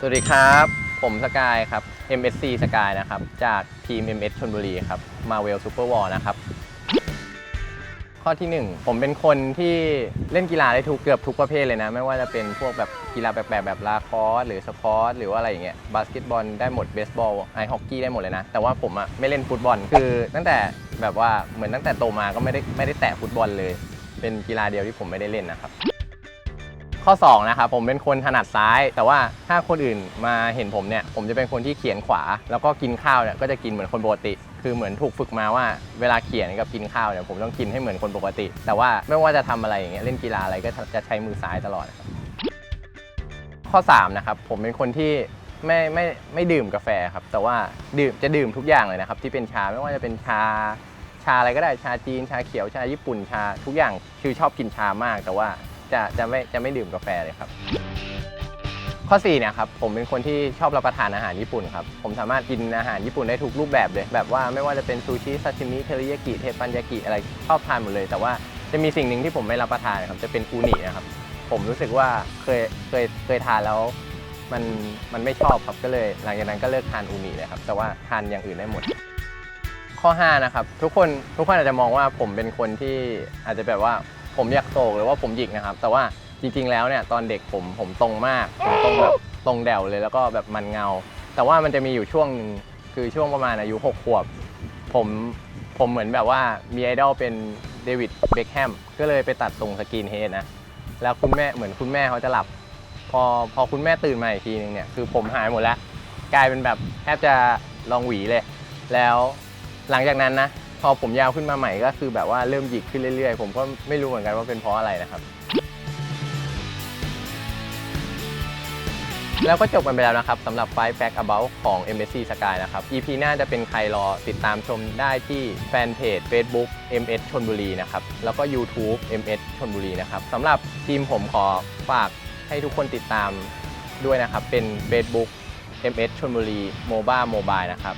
สวัสดีครับ ผมสกายครับ MSC สกายนะครับ จากทีม MS ชนบุรีครับมาเวลซูเปอร์วอลนะครับ ข้อที่ 1 ผมเป็นคนที่เล่นกีฬาได้ทุกเกือบทุกประเภทเลยนะ ไม่ว่าจะเป็นพวกแบบกีฬาแบบแบบแบบลาคอสหรือสควอตหรือว่าอะไรอย่างเงี้ยบาสเกตบอลได้หมดเบสบอลไอฮอกกี้ได้หมดเลยนะ แต่ว่าผมอะไม่เล่นฟุตบอล คือตั้งแต่แบบว่าเหมือนตั้งแต่โตมาก็ไม่ได้ไม่ได้แตะฟุตบอลเลย เป็นกีฬาเดียวที่ผมไม่ได้เล่นนะครับ ข้อ2นะครับผมเป็นคนถนัดซ้าย แต่ว่าถ้าคนอื่นมาเห็นผมเนี่ยผมจะเป็นคนที่เขียนขวา แล้วก็กินข้าวเนี่ยก็จะกินเหมือนคนปกติ คือเหมือนถูกฝึกมาว่าเวลาเขียนกับกินข้าวเนี่ยผมต้องกินให้เหมือนคนปกติ แต่ว่าไม่ว่าจะทำอะไรอย่างเงี้ยเล่นกีฬาอะไรก็จะใช้มือซ้ายตลอด ข้อ3นะครับผมเป็นคนที่ไม่ไม่ไม่ดื่มกาแฟครับ แต่ว่าดื่มจะดื่มทุกอย่างเลยนะครับ ที่เป็นชาไม่ว่าจะเป็นชาชาอะไรก็ได้ชาจีนชาเขียวชาญี่ปุ่นชาทุกอย่างคือชอบกินชามากแต่ว่า จะจะไม่จะไม่ดื่มกาแฟเลยครับ ข้อ4เนี่ยครับผมเป็นคนที่ชอบรับประทานอาหารญี่ปุ่นครับผมสามารถกินอาหารญี่ปุ่นได้ทุกรูปแบบเลย แบบว่าไม่ว่าจะเป็นซูชิซาชิมิเทริยากิเทปันยากิอะไรชอบทานหมดเลย แต่ว่าจะมีสิ่งหนึ่งที่ผมไม่รับประทานครับจะเป็นอูนินะครับผมรู้สึกว่าเคยเคยเคยทานแล้วมันมันไม่ชอบครับก็เลย หลังจากนั้นก็เลิกทานอูนิเลยครับ แต่ว่าทานอย่างอื่นได้หมด ข้อ5นะครับทุกคนทุกคนอาจจะมองว่าผมเป็นคนที่อาจจะแบบว่า ผมอยากโศกหรือว่าผมหยิกนะครับ แต่ว่าจริงๆแล้วเนี่ยตอนเด็กผมผมตรงมากผมตรงแบบตรงแดวเลยแล้วก็แบบมันเงา แต่ว่ามันจะมีอยู่ช่วงหนึ่งคือช่วงประมาณอายุ6ขวบ ผมผมเหมือนแบบว่ามีไอดอลเป็นเดวิดเบคแฮมก็เลยไปตัดทรงสกินเฮดนะแล้วคุณแม่เหมือนคุณแม่เขาจะหลับ พอพอคุณแม่ตื่นมาอีกทีนึงเนี่ยคือผมหายหมดแล้ว กลายเป็นแบบแทบจะลองหวีเลย แล้วหลังจากนั้นนะ พอผมยาวขึ้นมาใหม่ก็คือแบบว่าเริ่มหยิกขึ้นเรื่อยๆ ผมก็ไม่รู้เหมือนกันว่าเป็นเพราะอะไรนะครับ แล้วก็จบกันไปแล้วนะครับสำหรับ Five Fact About ของ MSC Sky นะครับ EP หน้าจะเป็นใครรอติดตามชมได้ที่แฟนเพจ Facebook MS ชนบุรีนะครับ แล้วก็ YouTube MS ชนบุรีนะครับสำหรับทีมผมขอฝากให้ทุกคนติดตามด้วยนะครับ เป็น Facebook MS ชนบุรี MOBA Mobile นะครับ